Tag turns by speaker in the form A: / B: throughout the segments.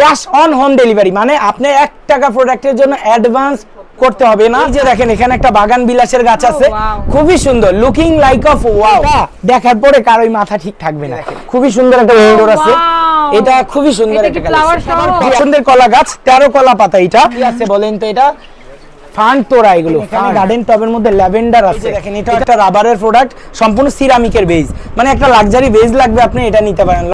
A: Cash on home delivery মানে আপনি এক টাকা প্রোডাক্টের জন্য অ্যাডভান্স করতে হবে না। এই যে দেখেন এখানে একটা বাগান বিলাসের গাছ আছে। খুবই সুন্দর। লুকিং লাইক অফ ওয়াও দেখার পরে কারোই মাথা ঠিক থাকবে না। খুবই সুন্দর একটা ইনডোর আছে। এটা খুবই সুন্দর একটা। পছন্দের কলা গাছ তেরো কলা পাতা এটা। কি আছে বলেন তো এটা? ফান্ড তোরা এগুলো গার্ডেন টবের মধ্যে ল্যাভেন্ডার আছে। দেখেন এটা একটা রাবারের প্রোডাক্ট সম্পূর্ণ সিরামিকের বেজ মানে একটা লাক্সারি বেজ লাগবে আপনি এটা নিতে পারেন।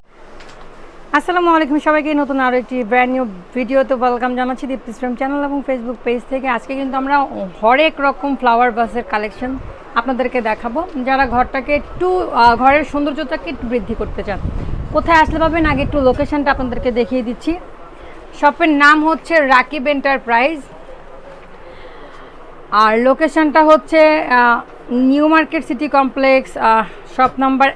B: আসসালামু আলাইকুম সবাইকে, নতুন আরও একটি ব্র্যান্ড নিউ ভিডিওতে ওয়েলকাম জানাচ্ছি দীপ্তি ফ্রেম চ্যানেল এবং ফেসবুক পেজ থেকে। আজকে কিন্তু আমরা হরেক রকম ফ্লাওয়ার বাসের কালেকশন আপনাদেরকে দেখাবো। যারা ঘরটাকে একটু ঘরের সৌন্দর্যটাকে একটু বৃদ্ধি করতে চান, কোথায় আসলে পাবেন আগে একটু লোকেশানটা আপনাদেরকে দেখিয়ে দিচ্ছি। শপের নাম হচ্ছে রাকিব এন্টারপ্রাইজ আর লোকেশনটা হচ্ছে New Market City Complex shop number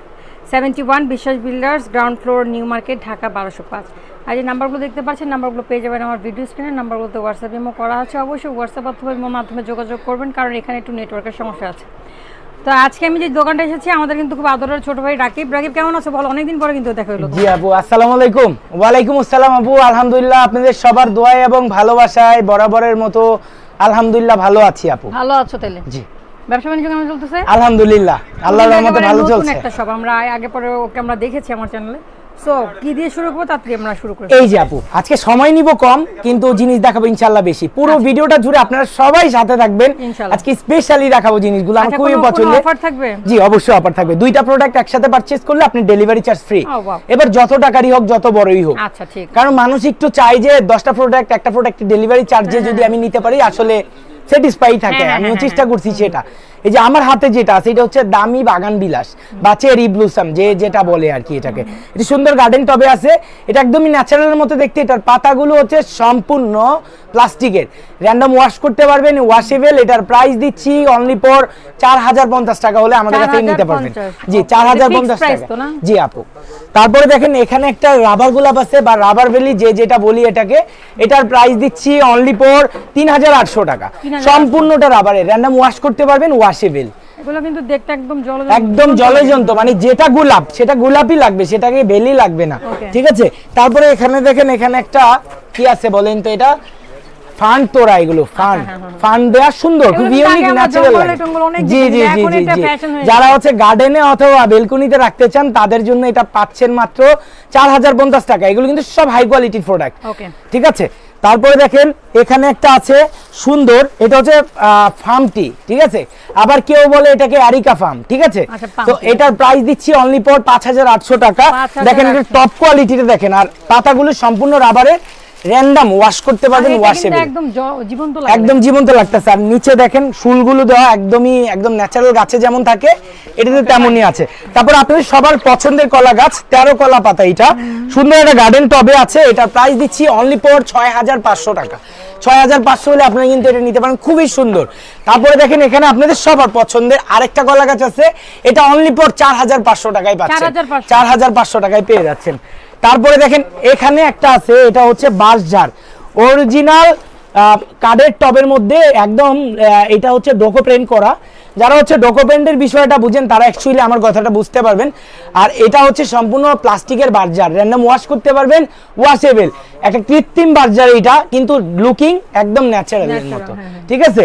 B: seventy one Biswas builders ground floor New Market Dhaka বারোশো পাঁচ। আর যে নাম্বারগুলো দেখতে পাচ্ছেন নাম্বারগুলো পেয়ে যাবেন আমার ভিডিও স্ক্রিনে নাম্বারগুলোতে হোয়াটসঅ্যাপ ইমো করা আছে। অবশ্যই হোয়াটসঅ্যাপ অথবা ইমোর মাধ্যমে যোগাযোগ করবেন কারণ এখানে একটু নেটওয়ার্কের সমস্যা আছে। তো আজকে আমি যে দোকানটা এসেছি আমাদের কিন্তু খুব আদরের ছোট ভাই রাকিব। রাকিব কেমন আছে? বলো অনেকদিন পরে কিন্তু দেখা হলো
A: জি আপু আসসালামু আলাইকুম। ওয়ালাইকুম আসসালাম আবু। আলহামদুলিল্লাহ আপনাদের সবার দোয়ায় এবং ভালোবাসায় বরাবরের মতো আলহামদুলিল্লাহ ভালো আছি আপু।
B: ভালো আছো তাহলে?
A: জি।
B: ব্যবসা বাণিজ্য কেমন চলতেছে?
A: আলহামদুলিল্লাহ আল্লাহর রহমতে ভালো চলছে।
B: একটা সব আমরা আগে পরে ওকে আমরা দেখেছি আমার চ্যানেলে সো কি দিয়ে শুরু করব তাড়াতাড়ি আমরা শুরু করি।
A: এই যে আপু আজকে সময় নিব কম কিন্তু জিনিস দেখাবো ইনশাল্লাহ বেশি। পুরো ভিডিওটা জুড়ে আপনারা সবাই সাথে থাকবেন। আজকে স্পেশালি দেখাবো জিনিসগুলো আমার খুবই
B: কোনো- কোনো থাকবে?
A: জি অবশ্যই অফার থাকবে। দুইটা প্রোডাক্ট একসাথে পারচেজ করলে আপনি ডেলিভারি চার্জ ফ্রি এবার যত টাকারই হোক যত বড়ই হোক।
B: আচ্ছা ঠিক।
A: কারণ মানুষ একটু চাই যে দশটা প্রোডাক্ট একটা প্রোডাক্ট ডেলিভারি চার্জে যদি আমি নিতে পারি আসলে স্যাটিসফাই থাকে।
B: হ্যাঁ, হ্যাঁ,
A: আমিও
B: হ্যাঁ,
A: চেষ্টা করছি সেটা। এই যে আমার হাতে যেটা আছে এটা হচ্ছে দামি বাগান বিলাস বা চেরি ব্লুসাম যে যেটা বলে আর কি এটাকে। এটা সুন্দর গার্ডেন টবে আছে। এটা একদমই ন্যাচারালের মতো দেখতে। এটার পাতাগুলো হচ্ছে সম্পূর্ণ প্লাস্টিকের। র্যান্ডম ওয়াশ করতে পারবেন ওয়াশেবল এটার প্রাইস দিচ্ছি অনলি ফর চার হাজার পঞ্চাশ টাকা হলে আমাদের কাছে নিতে পারবেন। জি চার হাজার পঞ্চাশ টাকা। জি আপু। তারপরে দেখেন এখানে একটা রাবার গোলাপ আছে বা রাবার ভ্যালি যে যেটা বলি এটাকে এটার প্রাইস দিচ্ছি অনলি ফর তিন হাজার আটশো টাকা।
B: 3,800
A: সম্পূর্ণটা রাবারের র্যান্ডম ওয়াশ করতে পারবেন ওয়াশেবেল
B: এগুলো কিন্তু দেখতে একদম জল
A: একদম জলজন্ত মানে যেটা গোলাপ সেটা গোলাপই লাগবে সেটাকে বেলি লাগবে না। ঠিক আছে? তারপরে এখানে দেখেন এখানে একটা কি আছে বলেন তো এটা? ফান্ড তোরা এগুলো ফান্ড। ফান্ড দেওয়া সুন্দর খুব
B: হ্যাঁ, এগুলো কিন্তু
A: ইউনিক ন্যাচারাল জি জি জি জি। জি যারা হচ্ছে গার্ডেনে অথবা বেলকনিতে রাখতে চান তাদের জন্য এটা পাচ্ছেন মাত্র চার হাজার পঞ্চাশ টাকা। এগুলো কিন্তু সব হাই কোয়ালিটির প্রোডাক্ট ঠিক আছে? তারপরে দেখেন এখানে একটা আছে সুন্দর এটা হচ্ছে ফার্ম টি ঠিক আছে? আবার কেউ বলে এটাকে আরিকা ফার্ম ঠিক আছে?
B: আচ্ছা,
A: তো। এটার প্রাইস দিচ্ছি অনলি পর পাঁচ হাজার আটশো টাকা। দেখেন এটা টপ কোয়ালিটিতে দেখেন আর পাতাগুলো সম্পূর্ণ রাবারের র্যান্ডাম ওয়াশ করতে পারবেন ওয়াশেবল
B: একদম জীবন্ত লাগে
A: একদম জীবন্ত লাগতেছে। আর নিচে দেখেন ফুলগুলো দেওয়া একদমই একদম ন্যাচারাল গাছে যেমন থাকে এটাতে তেমনই আছে। তারপর আপনাদের সবার পছন্দের কলা গাছ তেরো কলা পাতা এটা। সুন্দর একটা গার্ডেন টবে আছে এটার প্রাইস দিচ্ছি অনলি ফর ছয় হাজার পাঁচশো টাকা। ছয় হাজার পাঁচশো হলে আপনারা কিন্তু এটা নিতে পারেন খুবই সুন্দর। তারপরে দেখেন এখানে আপনাদের সবার পছন্দের আরেকটা কলা গাছ আছে এটা অনলি ফর চার হাজার পাঁচশো টাকায় পাচ্ছেন।
B: 4,500
A: চার হাজার পাঁচশো টাকায় পেয়ে যাচ্ছেন। তারপরে দেখেন এখানে একটা আছে এটা হচ্ছে বাঁশঝাড় অরিজিনাল কাঠের টবের মধ্যে একদম এটা হচ্ছে ডোকো প্রিন্ট করা। যারা হচ্ছে ডোকো প্রিন্টের বিষয়টা বুঝেন তারা অ্যাকচুয়ালি আমার কথাটা বুঝতে পারবেন। আর এটা হচ্ছে সম্পূর্ণ প্লাস্টিকের বার্জার র্যান্ডম ওয়াশ করতে পারবেন ওয়াশেবেল একটা কৃত্রিম বার্জার এটা কিন্তু লুকিং একদম ন্যাচারালের মতো।
B: হ্যাঁ, হ্যাঁ।
A: ঠিক আছে?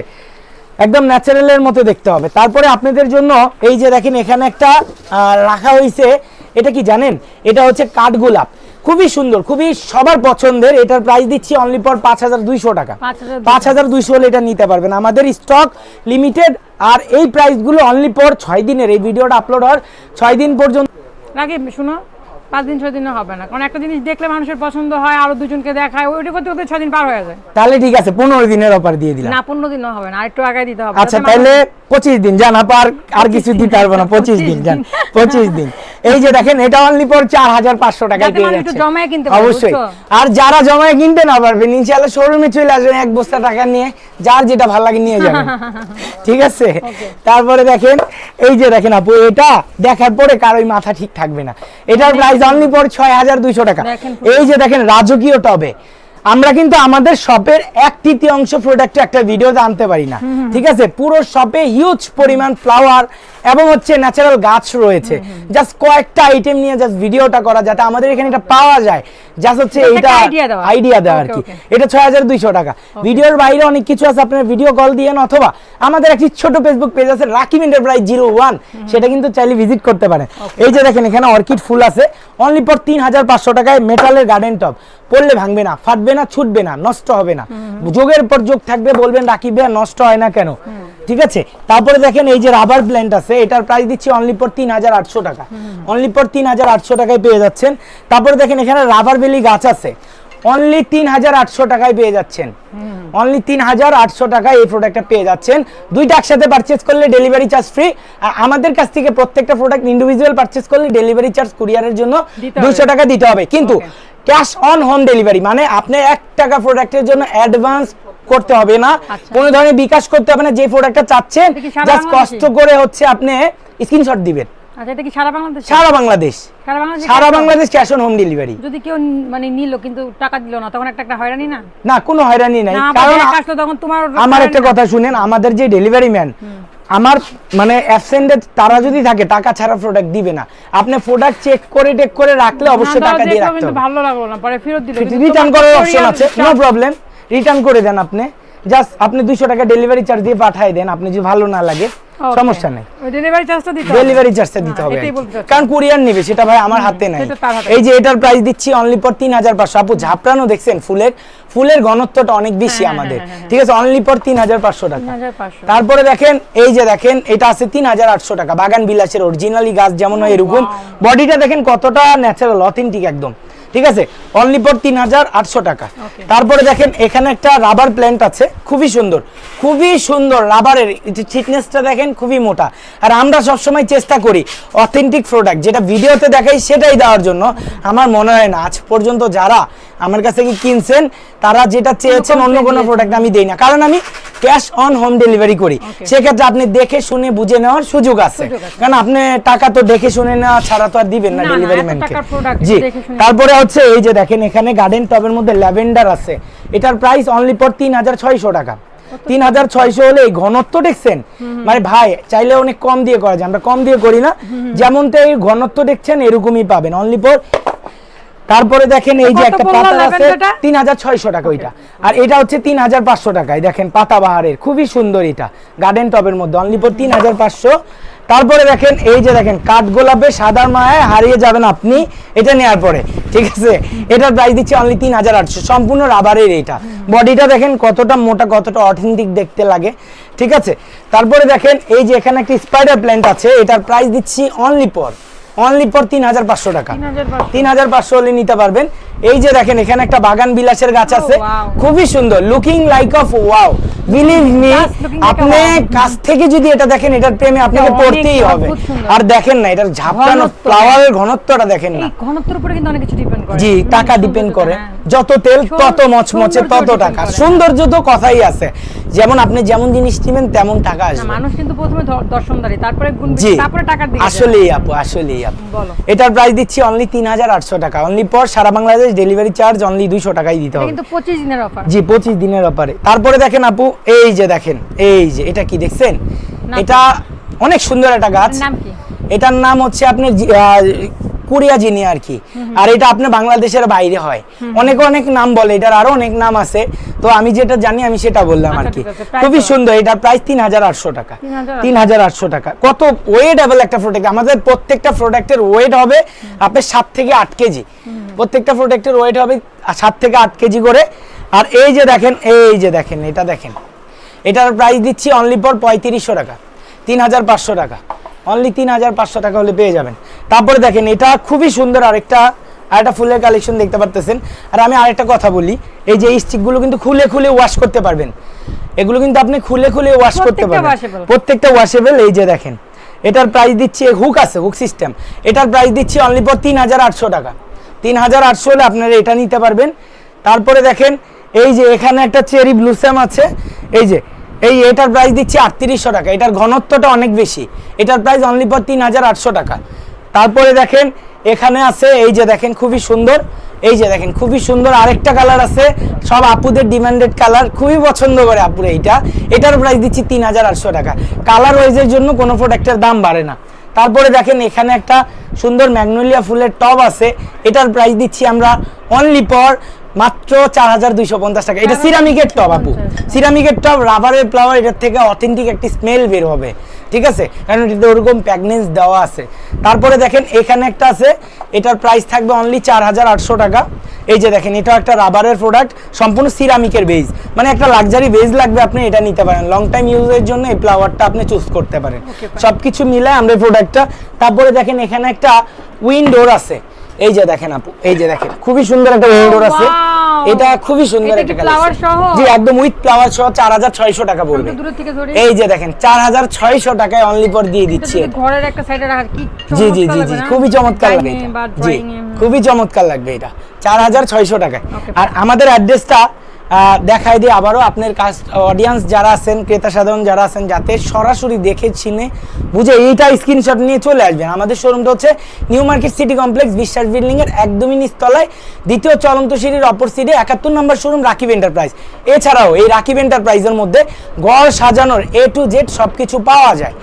A: একদম ন্যাচারালের মতো দেখতে হবে। তারপরে আপনাদের জন্য এই যে দেখেন এখানে একটা রাখা হয়েছে এটা কি জানেন? এটা হচ্ছে কাঠগোলাপ খুবই সুন্দর খুবই সবার পছন্দের। এটার প্রাইস দিচ্ছি অনলি ফর পাঁচ হাজার দুইশো টাকা। পাঁচ হাজার দুইশো। হলে এটা নিতে পারবেন। আমাদের স্টক লিমিটেড আর এই প্রাইসগুলো অনলি ফর ছয় দিনের। এই ভিডিওটা আপলোড হওয়ার ছয় দিন পর্যন্ত
B: লাগে শুনো পাঁচ দিন ছয় দিনও হবে না। কারণ একটা জিনিস দেখলে মানুষের পছন্দ হয় আরও দুজনকে দেখায় ওইটা করতে করতে ছয় দিন পার হয়ে যায়।
A: তাহলে ঠিক আছে পনেরো দিনের অফার দিয়ে দিলাম।
B: না পনেরো দিনও হবে না আরেকটু আগে দিতে হবে।
A: আচ্ছা তাহলে পঁচিশ দিন জান আপা আর আর কিছু দিতে পারব না পঁচিশ দিন জান পঁচিশ দিন। এই যে দেখেন এটা অনলি পর চার হাজার পাঁচশো টাকায় পেয়ে যাচ্ছে। অবশ্যই। আর যারা জমায় কিনতে না পারবেন ইনশাআল্লাহ শোরুমে চলে আসবেন এক বস্তা টাকা নিয়ে যার যেটা ভালো লাগে নিয়ে যাবেন। ঠিক আছে? তারপরে দেখেন এই যে দেখেন আপু এটা দেখার পরে কারোই মাথা ঠিক থাকবে না। এটার প্রাইস অনলি পর ছয় হাজার দুইশো টাকা। এই যে দেখেন রাজকীয় টবে। আমরা কিন্তু আমাদের শপের এক তৃতীয়াংশ প্রোডাক্ট একটা ভিডিওতে আনতে পারি না। ঠিক আছে? পুরো শপে হিউজ পরিমাণ ফ্লাওয়ার এবং হচ্ছে ন্যাচারাল গাছ রয়েছে। জাস্ট কয়েকটা আইটেম নিয়ে জাস্ট ভিডিওটা করা যাতে আমাদের এখানে এটা পাওয়া যায়। জাস্ট হচ্ছে এটা। আইডিয়া দেওয়া। আর কি। এটা ছয় হাজার দুইশো টাকা। ভিডিওর বাইরে অনেক কিছু আছে আপনার ভিডিও কল দিয়েন অথবা আমাদের একটি ছোট ফেসবুক পেজ আছে রাকিব এন্টারপ্রাইজ জিরো ওয়ান সেটা কিন্তু চাইলে ভিজিট করতে পারেন। এই যে দেখেন এখানে অর্কিড ফুল আছে। অনলি পর তিন হাজার পাঁচশো টাকায় মেটালের গার্ডেন টপ পড়লে ভাঙবে না ফাটবে না ছুটবে না নষ্ট হবে না। যোগের পর যোগ থাকবে বলবেন রাখি ভাইয়া নষ্ট হয় না কেন? ঠিক আছে? তারপরে দেখেন এই যে রাবার প্ল্যান্ট আছে এটার প্রাইস দিচ্ছি অনলি পর তিন হাজার আটশো টাকা। অনলি পর তিন হাজার আটশো টাকায় পেয়ে যাচ্ছেন। তারপরে দেখেন এখানে রাবার বেলি গাছ আছে। অনলি তিন হাজার আটশো টাকায় পেয়ে যাচ্ছেন। অনলি তিন হাজার আটশো টাকায় এই প্রোডাক্টটা পেয়ে যাচ্ছেন। দুইটা একসাথে পারচেস করলে ডেলিভারি চার্জ ফ্রি আর আমাদের কাছ থেকে প্রত্যেকটা প্রোডাক্ট ইন্ডিভিজুয়াল পারচেস করলে ডেলিভারি চার্জ কুরিয়ারের জন্য। দুইশো টাকা দিতে হবে। কিন্তু ক্যাশ অন হোম ডেলিভারি মানে আপনি এক টাকা প্রোডাক্টের জন্য অ্যাডভান্স করতে হবে না।
B: আচ্ছা।
A: কোনো ধরনের বিকাশ করতে হবে না। যে প্রোডাক্টটা চাচ্ছেন জাস্ট কষ্ট করে হচ্ছে আপনি স্ক্রিনশট দিবেন।
B: আচ্ছা এটা কি সারা বাংলাদেশ?
A: সারা বাংলাদেশ।
B: সারা বাংলাদেশ
A: সারা Bangladesh cash on home delivery
B: যদি কেউ মানে নিল কিন্তু টাকা দিল না তখন একটা একটা হয়রানি না?
A: না কোনো হয়রানি নাই। কারণ
B: আসলো তখন তোমার
A: আমার একটা কথা শুনেন আমাদের যে ডেলিভারি ম্যান আমার মানে অ্যাবসেন্টে তারা যদি থাকে টাকা ছাড়া প্রোডাক্ট দিবে না। আপনি প্রোডাক্ট চেক করে টেক করে রাখলে অবশ্যই টাকা দিয়ে রাখতে হবে।
B: ভালো লাগল না পরে ফেরত দিল।
A: রিটার্ন করার অপশন আছে নো প্রবলেম রিটার্ন করে দেন আপনি। জাস্ট আপনি দুইশো টাকা ডেলিভারি চার্জ দিয়ে পাঠিয়ে দেন আপনি যদি ভালো না লাগে সমস্যা নেই।
B: ডেলিভারি চার্জটা দিতে হবে।
A: ডেলিভারি চার্জটা দিতে
B: হ্যাঁ,
A: হবে। কারণ কুরিয়ার নিবে সেটা ভাই আমার হাতে নাই। এই যে এটার প্রাইস দিচ্ছি অনলি পর তিন হাজার পাঁচশো। আপু ঝাপড়ানো দেখছেন ফুলের ফুলের ঘনত্বটা অনেক বেশি
B: হ্যাঁ,
A: আমাদের।
B: হ্যাঁ,
A: ঠিক আছে অনলি পর তিন হাজার পাঁচশো টাকা। তারপরে দেখেন এই যে দেখেন এটা আছে তিন হাজার আটশো টাকা। বাগান বিলাসের অরিজিনালি গাছ যেমন হয় এরকম বডিটা দেখেন কতটা ন্যাচারাল অথেন্টিক একদম। ঠিক আছে? অনলি পর তিন হাজার আটশো টাকা। তারপরে দেখেন এখানে একটা রাবার প্ল্যান্ট আছে খুবই সুন্দর। খুবই সুন্দর রাবারের থিকনেসটা দেখেন খুবই মোটা। আর আমরা সবসময় চেষ্টা করি অথেন্টিক প্রোডাক্ট যেটা ভিডিওতে দেখাই সেটাই দেওয়ার জন্য। আমার মনে হয় না আজ পর্যন্ত যারা আমার কাছ থেকে কিনছেন তারা যেটা চেয়েছেন অন্য কোনো প্রোডাক্ট আমি দেই না। কারণ আমি ক্যাশ অন হোম ডেলিভারি করি। সেক্ষেত্রে আপনি দেখে শুনে বুঝে নেওয়ার সুযোগ আছে। কারণ আপনি টাকা তো দেখে শুনে নেওয়া ছাড়া তো আর দিবেন না ডেলিভারি ম্যানকে জি। তারপরে হচ্ছে এই যে দেখেন এখানে গার্ডেন টবের মধ্যে ল্যাভেন্ডার আছে। এটার প্রাইস অনলি পর তিন হাজার ছয়শো টাকা। তিন হাজার ছয়শো হলে এই ঘনত্ব দেখছেন? মানে ভাই চাইলে অনেক কম দিয়ে করা যায়। আমরা কম দিয়ে করি না। যেমনটা এই ঘনত্ব দেখছেন এরকমই পাবেন। অনলি পর তারপরে দেখেন এই যে একটা পাতা আছে তিন হাজার ছয়শো টাকা ওইটা। আর এটা হচ্ছে তিন হাজার পাঁচশো টাকায়। দেখেন পাতাবাহারের খুবই সুন্দর এটা। গার্ডেন টবের মধ্যে। অনলি পর তিন হাজার পাঁচশো। তারপরে দেখেন এই যে দেখেন কাঠগোলাপে সাদার মায়ায় হারিয়ে যাবেন আপনি এটা নেওয়ার পরে ঠিক আছে? এটার প্রাইস দিচ্ছে অনলি তিন হাজার আটশো সম্পূর্ণ রাবারের এটা। বডিটা দেখেন কতটা মোটা কতটা অথেন্টিক দেখতে লাগে ঠিক আছে? তারপরে দেখেন এই যে এখানে একটা স্পাইডার প্ল্যান্ট আছে এটার প্রাইস দিচ্ছি অনলি পর অনলি পর তিন হাজার পাঁচশো টাকা। তিন হাজার পাঁচশো হলে নিতে পারবেন। এই যে দেখেন এখানে একটা বাগান বিলাসের গাছ আছে।
B: Oh,
A: খুবই সুন্দর। Looking like of wow believe me আপনি কাছ থেকে যদি এটা দেখেন এটার প্রেমে আপনাকে পড়তেই হবে। আর দেখেন না এটার ঝাপটানো ফ্লাওয়ারের ঘনত্বটা দেখেন না।
B: ঘনত্বের উপরে কিন্তু অনেক কিছু ডিপেন্ড করে।
A: জি টাকা ডিপেন্ড করে।
B: হ্যাঁ।
A: যত তেল তত মচমচে তত টাকা। সৌন্দর্য তো কথাই আছে। যেমন আপনি যেমন জিনিস নেবেন তেমন টাকা আসবে।
B: মানুষ কিন্তু প্রথমে দর্শনদারি তারপরে গুণ তারপরে দিকে
A: আসলেই আপু আসলেই আপু। এটার প্রাইস দিচ্ছি অনলি তিন হাজার আটশো টাকা। অনলি পর সারা বাংলাদেশ ডেলিভারি চার্জ অনলি দুইশো টাকাই দিতে হবে।
B: কিন্তু পঁচিশ দিনের অফার
A: জি পঁচিশ দিনের অফারে তারপরে দেখেন আপু এই যে দেখেন এই যে এটা কি দেখছেন? এটা অনেক সুন্দর একটা গাছ।
B: নাম কি?
A: এটার নাম হচ্ছে আপনার কোরিয়া জিনি আর কি। আর এটা আপনার বাংলাদেশের বাইরে হয়। অনেক অনেক নাম বলে এটার আরও অনেক নাম আছে। তো আমি যেটা জানি আমি সেটা বললাম আর
B: আচ্ছা,
A: কি। খুবই সুন্দর এটার প্রাইস তিন হাজার আটশো টাকা। তিন হাজার আটশো। টাকা। কত ওয়েটেবল একটা প্রোডাক্ট আমাদের প্রত্যেকটা প্রোডাক্টের ওয়েট হবে আপনার সাত থেকে আট কেজি। প্রত্যেকটা প্রোডাক্টের ওয়েট হবে সাত থেকে আট কেজি করে। আর এই যে দেখেন এই যে দেখেন এটা দেখেন। এটার প্রাইস দিচ্ছি অনলি পর পঁয়ত্রিশশো টাকা। তিন হাজার পাঁচশো টাকা। অনলি তিন হাজার পাঁচশো টাকা হলে পেয়ে যাবেন। তারপরে দেখেন এটা খুবই সুন্দর আরেকটা আরেকটা ফুলের কালেকশন দেখতে পারতেছেন। আর আমি আরেকটা কথা বলি এই যে এই স্টিকগুলো কিন্তু খুলে খুলে ওয়াশ করতে পারবেন। এগুলো কিন্তু আপনি খুলে খুলে ওয়াশ করতে পারবেন। প্রত্যেকটা ওয়াশেবল এই যে দেখেন এটার প্রাইস দিচ্ছি হুক আছে হুক সিস্টেম এটার প্রাইস দিচ্ছি অনলি পর তিন হাজার আটশো টাকা। তিন হাজার আটশো হলে আপনারা এটা নিতে পারবেন। তারপরে দেখেন এই যে এখানে একটা চেরি ব্লুসাম আছে। এই যে এই এটার প্রাইস দিচ্ছি আটত্রিশশো টাকা। এটার ঘনত্বটা অনেক বেশি। এটার প্রাইস অনলি পর তিন হাজার আটশো টাকা। তারপরে দেখেন, এখানে আছে, এই যে দেখেন, খুবই সুন্দর। এই যে দেখেন, খুবই সুন্দর আরেকটা কালার আছে, সব আপুদের ডিমান্ডেড কালার খুবই পছন্দ করে আপুরে এইটা। এটার প্রাইস দিচ্ছি তিন হাজার আটশো টাকা। কালার ওয়াইজের জন্য কোনো প্রোডাক্টের দাম বাড়ে না। তারপরে দেখেন, এখানে একটা সুন্দর ম্যাগনোলিয়া ফুলের টব আছে। এটার প্রাইস দিচ্ছি আমরা অনলি পর মাত্র চার হাজার দুইশো পঞ্চাশ টাকা। এটা সিরামিকের টব আপু। সিরামিকের টব রাবারের ফ্লাওয়ার এটার থেকে অথেন্টিক একটি স্মেল বের হবে। ঠিক আছে? কারণ এটাতে ওরকম প্যাগনেন্স দেওয়া আছে। তারপরে দেখেন এখানে একটা আছে। এটার প্রাইস থাকবে অনলি চার হাজার আটশো টাকা। এই যে দেখেন এটা একটা রাবারের প্রোডাক্ট সম্পূর্ণ সিরামিকের বেজ মানে একটা লাক্সারি বেজ লাগবে আপনি এটা নিতে পারেন। লং টাইম ইউজের জন্য এই ফ্লাওয়ারটা আপনি চুজ করতে পারেন। সবকিছু মিলে আমরা প্রোডাক্টটা তারপরে দেখেন এখানে একটা উইন্ডোর আছে। এই যে দেখেন আপু এই যে দেখেন খুবই সুন্দর একটা উইন্ডোর আছে। এটা খুবই সুন্দর একটা ফ্লাওয়ার
B: সহ?
A: জি একদম উইথ ফ্লাওয়ার সহ চার হাজার ছয়শো টাকা পড়বে
B: দূর থেকে ধরে।
A: এই যে দেখেন চার হাজার ছয়শো টাকায় অনলি ফর দিয়ে দিচ্ছি।
B: ঘরের একটা সাইডে রাখা কি
A: জি জি জি জি খুবই চমৎকার লাগবে এটা। জি। খুবই চমৎকার লাগবে এটা। চার হাজার ছয়শো টাকায়। আর আমাদের অ্যাড্রেসটা দেখাই দিয়ে আবারও আপনার কাজ অডিয়েন্স যারা আছেন, ক্রেতা সাধারণ যারা আছেন, যাতে সরাসরি দেখে, চিনে, বুঝে এইটা স্ক্রিনশট নিয়ে চলে আসবেন। আমাদের শোরুমটা হচ্ছে New Market City Complex Biswas building এর একদমই নিচতলায়। দ্বিতীয় চলন্ত সিঁড়ির অপর সিটে একাত্তর নম্বর শোরুম রাকিব এন্টারপ্রাইজ এছাড়াও এই রাকিব এন্টারপ্রাইজের মধ্যে ঘর সাজানোর এ টু জেড সব কিছু পাওয়া যায়।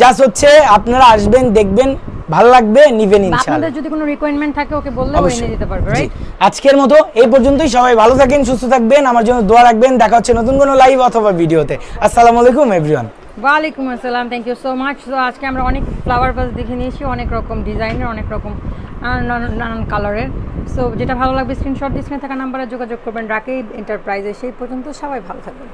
A: জাস্ট হচ্ছে আপনারা আসবেন দেখবেন ভালো লাগবে নিবেন ইনশাআল্লাহ
B: আপনাদের যদি কোনো রিকোয়ারমেন্ট থাকে ওকে বললে ও এনে দিতে পারবে রাইট
A: আজকের মতো এই পর্যন্তই। সবাই ভালো থাকেন সুস্থ থাকবেন। আমার জন্য দোয়া রাখবেন। দেখা হচ্ছে নতুন কোনো লাইভ অথবা ভিডিওতে আসসালামু আলাইকুম এভরিওয়ান
B: ওয়ালাইকুম আসসালাম। থ্যাংক ইউ সো মাচ তো আজকে আমরা অনেক ফ্লাওয়ার ভাস দেখে নিয়েছি। অনেক রকম ডিজাইনের অনেক রকম নানান কালারের সো যেটা ভালো লাগবে স্ক্রিনশট স্ক্রিনে থাকা নাম্বারে যোগাযোগ করবেন। রাকিব এন্টারপ্রাইজে সেই পর্যন্ত সবাই ভালো থাকবেন।